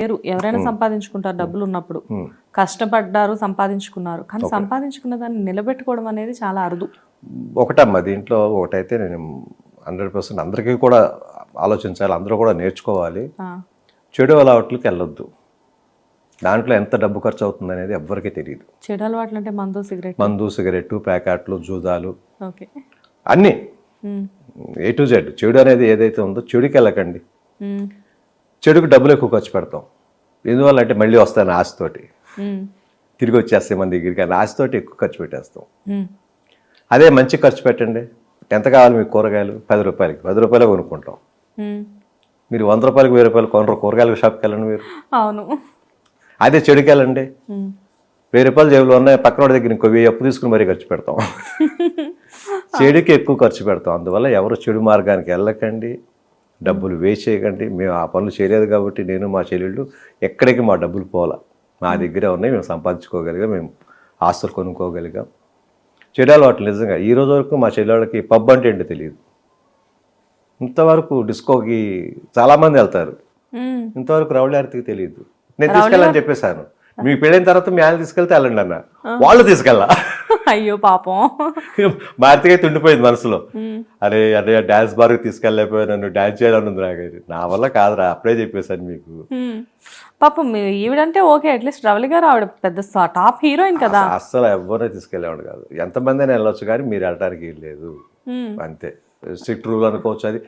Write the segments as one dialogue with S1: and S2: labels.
S1: లేరు. ఎవరైనా సంపాదించుకుంటారు డబ్బులు ఉన్నప్పుడు కష్టపడ్డారు సంపాదించుకున్నారు. కానీ సంపాదించుకున్న దాన్ని నిలబెట్టుకోవడం అనేది చాలా అరుదు.
S2: ఒకటమ్మా దీంట్లో ఒకటైతే నేను హండ్రెడ్ పర్సెంట్ అందరికీ కూడా ఆలోచించాలి అందరూ కూడా నేర్చుకోవాలి. చెడు అలవాట్లకి వెళ్ళొద్దు. దాంట్లో ఎంత డబ్బు ఖర్చు అవుతుంది అనేది ఎవ్వరికీ తెలియదు
S1: చెడు అలవాట్లు అంటే మందు సిగరెట్
S2: మందు సిగరెట్టు ప్యాకెట్లు జూదాలు. అన్నీ. A to Z. చెడు అనేది ఏదైతే ఉందో చెడుకి వెళ్ళకండి. చెడుకు డబ్బులు ఎక్కువ ఖర్చు పెడతాం. ఎందువల్ల అంటే మళ్ళీ వస్తాను ఆశతోటి. తిరిగి వచ్చేస్తాయి మన దగ్గరికి అని ఆశతోటి ఎక్కువ ఖర్చు పెట్టేస్తాం. అదే మంచి ఖర్చు పెట్టండి. ఎంత కావాలి మీకు కూరగాయలు? పది రూపాయలకి. పది రూపాయలే కొనుక్కుంటాం. మీరు వంద రూపాయలకి వెయ్యి రూపాయలు కొనరు. కూరగాయల షాప్కి వెళ్ళండి మీరు.
S1: అవును.
S2: అదే చెడుకి వెళ్ళండి. వెయ్యి రూపాయలు జేబులో ఉన్నాయి. పక్కన వాడి దగ్గర ఇంకో వెయ్యి అప్పు తీసుకుని మరీ ఖర్చు పెడతాం. చెడుకి ఎక్కువ ఖర్చు పెడతాం. అందువల్ల ఎవరు చెడు మార్గానికి వెళ్ళకండి. డబ్బులు వేస్ట్ చేయకండి మేము ఆ పనులు చేయలేదు కాబట్టి నేను మా చెల్లెళ్ళు ఎక్కడికి మా డబ్బులు పోలా మా దగ్గరే ఉన్నాయి మేము సంపాదించుకోగలిగాం మేము ఆస్తులు కొనుక్కోగలిగాం. చెడు అలవాట్లు నిజంగా ఈ రోజు వరకు మా చెల్లెళ్ళకి పబ్ అంటే ఏంటో తెలియదు. ఇంతవరకు డిస్కోకి చాలామంది వెళ్తారు.
S1: ఉమ్.
S2: ఇంతవరకు రౌడీ ఆర్తికి తెలియదు. నేను తీసుకెళ్ళని చెప్పేశాను. మీకు పెళ్ళైన తర్వాత మీ ఆయన తీసుకెళ్తే వెళ్ళండి అన్న. వాళ్ళు తీసుకెళ్ళా.
S1: అయ్యో పాపం.
S2: భారతిగా తుండిపోయింది మనసులో. అరే అరే డాన్స్ బార్కి తీసుకెళ్ళలేకపోయా నన్ను డాన్స్ చేయాలని ఉంది నాకు. నా వల్ల కాదురా అప్పుడే చెప్పేశాను మీకు.
S1: పాపం ఈవిడంటే ఓకే అట్లీస్ట్ రవలి గారు ఆవిడ పెద్ద టాప్ హీరోయిన్ కదా.
S2: అస్సలు ఎవరిని తీసుకెళ్ళేవాడు కాదు. ఎంతమంది అయినా వెళ్ళొచ్చు కానీ మీరు వెళ్ళడానికి లేదు. అంతే. స్ట్రిక్ట్ రూల్ అనుకోవచ్చు అది.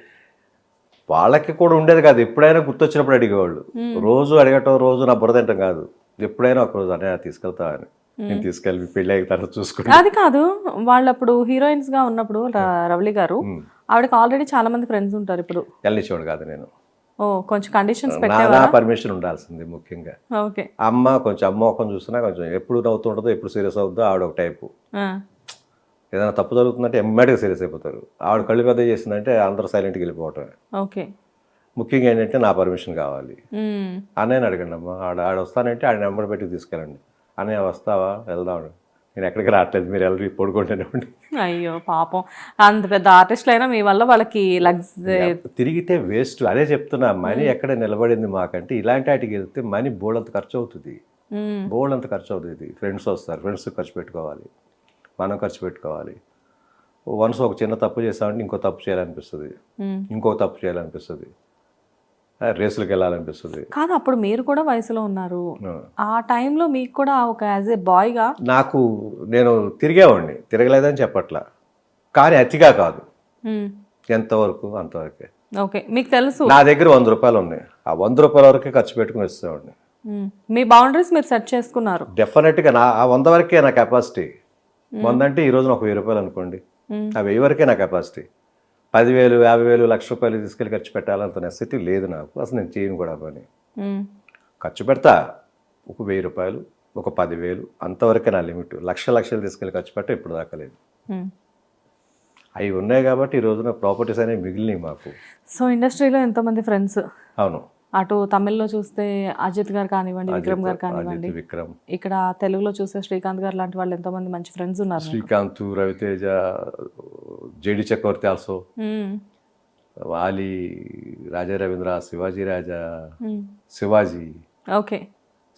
S2: వాళ్ళకి కూడా ఉండేది కాదు. ఎప్పుడైనా గుర్తొచ్చినప్పుడు అడిగేవాళ్ళు. రోజు అడగటం రోజు నా బుర్ర తింటాం కాదు. ఎప్పుడైనా ఒక రోజు అనే తీసుకెళ్తా అని. నేను తీసుకెళ్ళి పెళ్ళి అయిన తర్వాత చూసుకుంటా.
S1: అది కాదు వాళ్ళు అప్పుడు హీరోయిన్స్గా ఉన్నప్పుడు ర- రవలి గారు ఆవిడకి ఆల్రెడీ చాలా మంది ఫ్రెండ్స్ ఉంటారు ఇప్పుడు.
S2: వెళ్ళనిచ్చేవాడు కాదు నేను.
S1: ఓ కొంచెం కండిషన్స్
S2: నా పర్మిషన్ ఉండాల్సింది ముఖ్యంగా.
S1: ఓకే.
S2: అమ్మ కొంచెం అమ్మ ముఖం చూసినా కొంచెం ఎప్పుడు నవ్వుతుంటుందో ఎప్పుడు సీరియస్ అవుతుందో ఆవిడ ఒక టైపు ఏదైనా తప్పు జరుగుతుందంటే ఎమ్మడిగా సీరియస్ అయిపోతారు. ఆవిడ కళ్ళు పెద్ద చేసిందంటే అందరూ సైలెంట్కి వెళ్ళిపోవటమే.
S1: ఓకే.
S2: ముఖ్యంగా ఏంటంటే నా పర్మిషన్ కావాలి. అన్నయ్యని అడగండి అమ్మ. ఆడ ఆడ వస్తానంటే ఆడ నెంబర్ పెట్టి తీసుకెళ్ళండి. అన్నయ్య వస్తావా? వెళ్దాం. నేను ఎక్కడికి రావట్లేదు. మీరు వెళ్ళి పడుకుంటూనే ఉండి
S1: అయ్యో పాపం. అంత పెద్ద ఆర్టిస్టులు అయినా మీ వల్ల వాళ్ళకి లగ్స్
S2: తిరిగితే వేస్ట్. అదే చెప్తున్నా మనీ ఎక్కడ నిలబడింది మాకంటే ఇలాంటి వాటికి వెళ్తే మనీ బోల్డంత ఖర్చు అవుతుంది బోల్డంత ఖర్చు అవుతుంది ఫ్రెండ్స్ వస్తారు. ఫ్రెండ్స్ ఖర్చు పెట్టుకోవాలి. మనం ఖర్చు పెట్టుకోవాలి. వన్స్ ఒక చిన్న తప్పు చేసామంటే ఇంకో తప్పు చేయాలనిపిస్తుంది. ఇంకో తప్పు చేయాలనిపిస్తుంది. రేసులకు వెళ్ళాలనిపిస్తుంది
S1: కాదు అప్పుడు మీరు కూడా వయసులో ఉన్నారు.
S2: ఆ.
S1: టైంలో మీకు కూడా ఒక యాజ్ ఏ బాయ్గా
S2: నాకు నేను తిరిగేవాడిని. తిరగలేదని చెప్పట్లా. కానీ అతిగా కాదు. ఎంతవరకు అంతవరకే.
S1: ఓకే మీకు తెలుసు.
S2: నా దగ్గర వంద రూపాయలు ఉన్నాయి. ఆ వంద రూపాయల వరకే ఖర్చు పెట్టుకుని వస్తేవాడిని
S1: మీ బౌండరీస్ మీరు సెట్ చేసుకున్నారు.
S2: డెఫినెట్గా నా ఆ వంద వరకే నా కెపాసిటీ. వంద అంటే ఈ రోజున ఒక వెయ్యి రూపాయలు అనుకోండి. ఆ వెయ్యి వరకే నా కెపాసిటీ. పదివేలు యాభై వేలు లక్ష రూపాయలు తీసుకెళ్ళి ఖర్చు పెట్టాలంత నెసిటీ లేదు నాకు. అసలు నేను చేయను కూడా పని. ఖర్చు పెడతా ఒక వెయ్యి రూపాయలు ఒక పదివేలు అంతవరకే నా లిమిట్. లక్ష లక్షలు తీసుకెళ్ళి ఖర్చు పెట్ట ఇప్పుడు దాకా లేదు.
S1: ఉమ్.
S2: అవి ఉన్నాయి కాబట్టి ఈ రోజున ప్రాపర్టీస్ అనేవి మిగిలినాయి మాకు.
S1: సో ఇండస్ట్రీలో ఎంతోమంది ఫ్రెండ్స్.
S2: అవును.
S1: అటు తమిళ్ళో చూస్తే అజిత్ గారు కానివ్వండి విక్రమ్ గారు కానివ్వండి.
S2: విక్రమ్.
S1: ఇక్కడ తెలుగులో చూస్తే శ్రీకాంత్ గారు లాంటి వాళ్ళు ఎంతో మంది మంచి ఫ్రెండ్స్ ఉన్నారు
S2: Srikanth Raviteja JD Chakravarthi also. Vali Raja Ravindra Sivaji Raja. Sivaji.
S1: Okay.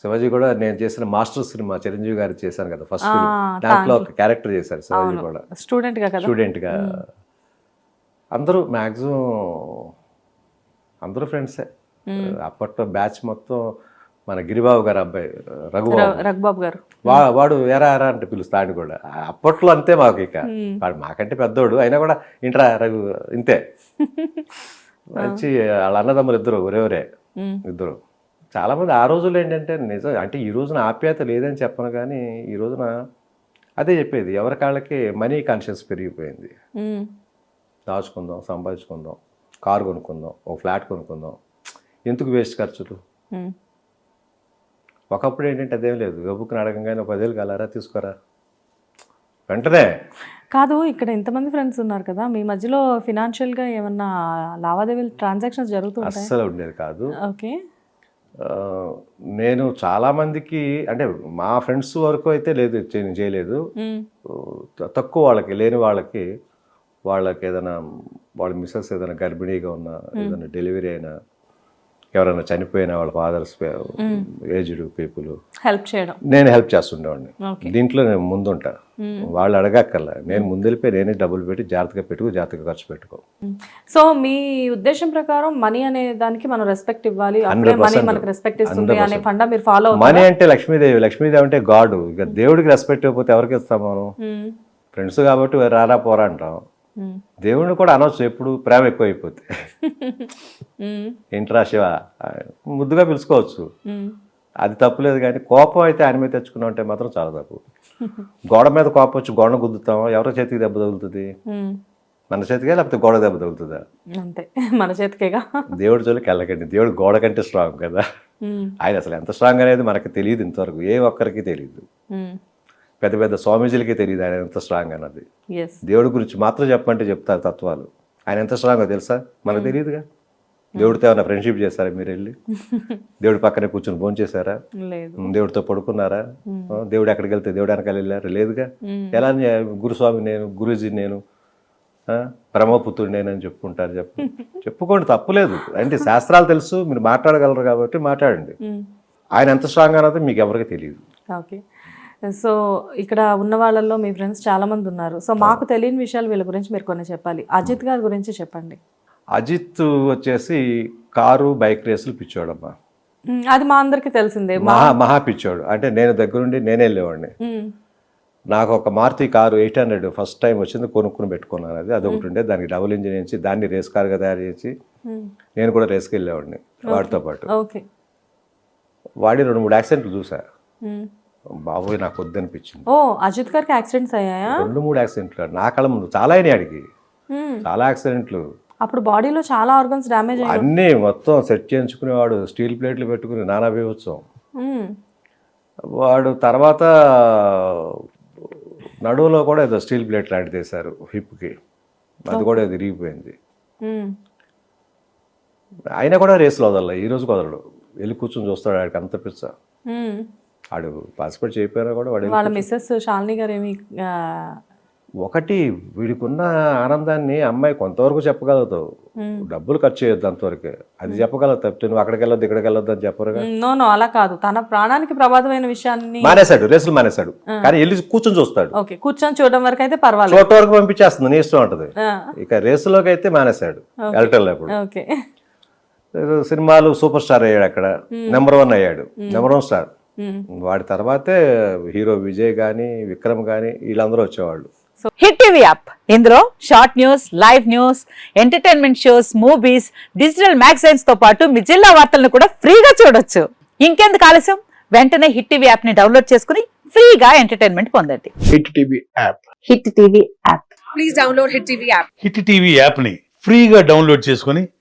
S2: Sivaji కూడా నేను చేసిన మాస్టర్ సినిమా చిరంజీవి గారు చేశాను కదా ఫస్ట్ దాంట్లో ఒక క్యారెక్టర్ చేశారు శివాజీ కూడా.
S1: స్టూడెంట్
S2: స్టూడెంట్గా అందరూ మ్యాక్సిమం అందరూ ఫ్రెండ్సే అప్పట్లో బ్యాచ్ మొత్తం మన గిరిబాబు గారు అబ్బాయి రఘుబాబు.
S1: రఘుబాబు గారు.
S2: వాడు ఎరా ఎరా అంటే పిలుస్తా ఆయన కూడా. అప్పట్లో అంతే మాకు ఇక. వాడు మాకంటే పెద్దోడు. అయినా కూడా ఇంట్రా రఘు ఇంతే. వచ్చి వాళ్ళ అన్నదమ్ములు ఇద్దరు ఒరే ఒరే.
S1: ఉమ్,
S2: ఇద్దరు. చాలా మంది ఆ రోజుల్లో ఏంటంటే నిజం అంటే ఈ రోజున ఆప్యాయత లేదని చెప్పను కానీ ఈ రోజున అదే చెప్పేది. ఎవరి కాళ్ళకి మనీ కాన్షియస్ పెరిగిపోయింది. దాచుకుందాం సంపాదించుకుందాం. కారు కొనుక్కుందాం ఒక ఫ్లాట్ కొనుక్కుందాం. ఎందుకు వేస్ట్ ఖర్చులు. ఒకప్పుడు ఏంటంటే అదేం లేదు. గబుక్కుని అడగంగానే పదేళ్ళు కలరా తీసుకోరా? వెంటనే.
S1: కాదు ఇక్కడ ఎంతమంది ఫ్రెండ్స్ ఉన్నారు కదా మీ మధ్యలో ఫినాన్షియల్గా ఏమన్నా లావాదేవీలు ట్రాన్సాక్షన్స్ జరుగుతుంటాయి
S2: అస్సలు ఉండేది కాదు.
S1: ఓకే.
S2: నేను చాలామందికి అంటే మా ఫ్రెండ్స్ వరకు అయితే లేదు చే- చేయలేదు. తక్కువ వాళ్ళకి లేని వాళ్ళకి వాళ్ళకి ఏదైనా వాళ్ళ మిస్సెస్ ఏదైనా గర్భిణీగా ఉన్నా ఏదైనా డెలివరీ అయినా ఎవరైనా చనిపోయిన వాళ్ళ ఫాదర్స్ ఏజ్డ్ పీపుల్.
S1: హెల్ప్ చేయడం.
S2: నేను హెల్ప్ చేస్తుండేవాడిని. దీంట్లో నేను ముందుంటా. వాళ్ళు అడగక్కర్లా. నేను ముందు వెళ్ళిపోయి నేనే డబ్బులు పెట్టి జాగ్రత్తగా పెట్టుకో జాగ్రత్తగా ఖర్చు పెట్టుకో.
S1: సో మీ ఉద్దేశం ప్రకారం మనీ అనే దానికి మనం రెస్పెక్ట్ ఇవ్వాలి. మనీ మనకు రెస్పెక్ట్ ఇస్తుంది అనే ఫండా మీరు ఫాలో
S2: మనీ అంటే లక్ష్మీదేవి. లక్ష్మీదేవి అంటే గాడ్. ఇక దేవుడికి రెస్పెక్ట్ ఇవ్వకపోతే ఎవరికి ఇస్తాం మనం? ఫ్రెండ్స్ కాబట్టి రారా పోరా అంటాం. దేవుడిని కూడా అనొచ్చు ఎప్పుడు ప్రేమ ఎక్కువ అయిపోతే ఏంట్రా శివ? ముద్దుగా పిలుచుకోవచ్చు. అది తప్పులేదు కానీ కోపం అయితే ఆయన మీద తెచ్చుకున్నాం అంటే మాత్రం చాలా తప్పు. గోడ మీద కోపం వచ్చి గోడను గుద్దుతాం ఎవరి చేతికి దెబ్బ తగులుతుంది? మన చేతికే లేకపోతే గోడ దెబ్బ తగులుతుందా?
S1: అంతే. మన చేతికేగా?
S2: దేవుడి జోలికి వెళ్ళకండి. దేవుడు గోడ కంటే స్ట్రాంగ్ కదా. ఆయన అసలు ఎంత స్ట్రాంగ్ అనేది మనకు తెలియదు ఇంతవరకు. ఏ ఒక్కరికి తెలియదు. పెద్ద పెద్ద స్వామీజీలకి తెలియదు ఆయన ఎంత స్ట్రాంగ్ అన్నది. దేవుడి గురించి మాత్రం చెప్పమంటే చెప్తారు తత్వాలు. ఆయన ఎంత స్ట్రాంగో తెలుసా? మనకు తెలియదుగా. దేవుడితో ఏమైనా ఫ్రెండ్షిప్ చేస్తారా మీరు వెళ్ళి? దేవుడి పక్కనే కూర్చొని భోజనం చేశారా?
S1: లేదు.
S2: దేవుడితో పడుకున్నారా? దేవుడు ఎక్కడికి వెళ్తే దేవుడు వెనకాల వెళ్ళారు? లేదుగా. ఎలా గురుస్వామి నేను గురూజీ నేను ఆ, బ్రహ్మపుత్రుడు నేను అని చెప్పుకుంటారు చెప్పు. చెప్పుకోండి తప్పులేదు అంటే శాస్త్రాలు తెలుసు మీరు మాట్లాడగలరు కాబట్టి మాట్లాడండి. ఆయన ఎంత స్ట్రాంగ్ అన్నది మీకు ఎవరికి తెలియదు.
S1: ఓకే సో ఇక్కడ ఉన్న వాళ్ళల్లో మీ ఫ్రెండ్స్ చాలా మంది ఉన్నారు. సో మాకు తెలియని విషయాలు వీళ్ళ గురించి మీరు కొన్ని చెప్పాలి. అజిత్ గారి గురించి చెప్పండి.
S2: అజిత్ వచ్చేసి కారు బైక్ రేసులు పిచ్చోడమ్మా.
S1: మ్మ్. అది మా అందరికి తెలిసిందే.
S2: మహా మహా పిచ్చోడు. అంటే నేను దగ్గరుండి నేనే వెళ్ళేవాడిని. నాకు ఒక Maruti car eight hundred first time వచ్చింది కొనుక్కుని పెట్టుకున్నాను అది. అదొకటి ఉండే దానికి డబుల్ ఇంజిన్ వేసి దాన్ని రేస్ కార్గా తయారు చేసి. నేను కూడా రేస్కి వెళ్ళేవాడిని వాడితో పాటు.
S1: ఓకే.
S2: వాడి రెండు మూడు యాక్సిడెంట్లు చూసా. బాబోయ్ నాకు వద్దనిపించింది.
S1: ఓ అజిత్ గారికి యాక్సిడెంట్స్ అయ్యాయా?
S2: రెండు మూడు యాక్సిడెంట్లు. నా కళ్ళ ముందు చాలా అయినాయి అడిగి. చాలా యాక్సిడెంట్లు.
S1: అప్పుడు బాడీలో చాలా ఆర్గన్స్ డ్యామేజ్
S2: అన్నీ మొత్తం సెట్ చేయించుకునేవాడు స్టీల్ ప్లేట్లు పెట్టుకుని నానా బీభత్సం. వాడు తర్వాత నడువులో కూడా ఏదో స్టీల్ ప్లేట్ లాంటిది వేశారు హిప్కి. అది కూడా
S1: మ్మ్.
S2: అయినా కూడా రేసులో వదలలే ఈ రోజు వదలడు. వెళ్ళి కూర్చొని చూస్తాడు ఆడికి అంత పిచ్చ.
S1: మ్మ్.
S2: ఆడు పార్టిసిపేట్ చేయకపోయినా కూడా వాడు
S1: వాళ్ళ మిస్సెస్ శాలిని గారు ఏమి
S2: ఒకటి వీడికున్న ఆనందాన్ని అమ్మాయి కొంతవరకు చెప్పగలుగుతావు. డబ్బులు ఖర్చు చేయొద్దు అంతవరకే. అది చెప్పగలవు తప్పితే నువ్వు అక్కడికి వెళ్ళొద్దు ఇక్కడికి వెళ్ళొద్దు అని
S1: నో నో అలా కాదు. తన ప్రాణానికి ప్రమాదమైన విషయాన్ని
S2: మానేశాడు రేసులు మానేశాడు. కానీ వెళ్ళి కూర్చొని చూస్తాడు.
S1: ఓకే కూర్చొని చూడడం వరకు అయితే పర్వాలేదు.
S2: చోట వరకు పంపించేస్తుంది నీ ఇష్టం ఉంటుంది ఇక రేసులోకి అయితే మానేశాడు వెళ్ళటం
S1: ఓకే.
S2: సినిమాలు సూపర్ స్టార్ అయ్యాడు అక్కడ. నెంబర్ వన్ అయ్యాడు. Number one star. వాడి తర్వాతే హీరో విజయ్ కానీ విక్రమ్ కానీ వీళ్ళందరూ వచ్చేవాళ్ళు.
S3: హిట్ టీవీ యాప్ ఇందులో short news live news entertainment shows movies digital మ్యాగజైన్స్తో పాటు మీ జిల్లా వార్తలను కూడా ఫ్రీగా చూడొచ్చు. ఇంకెందుకు ఆలస్యం? వెంటనే హిట్ టీవీ యాప్ని డౌన్లోడ్ చేసుకుని ఫ్రీగా ఎంటర్టైన్మెంట్ పొందండి.
S4: Hit TV app
S3: hit TV app
S5: hit TV యాప్ని ఫ్రీగా డౌన్లోడ్ చేసుకొని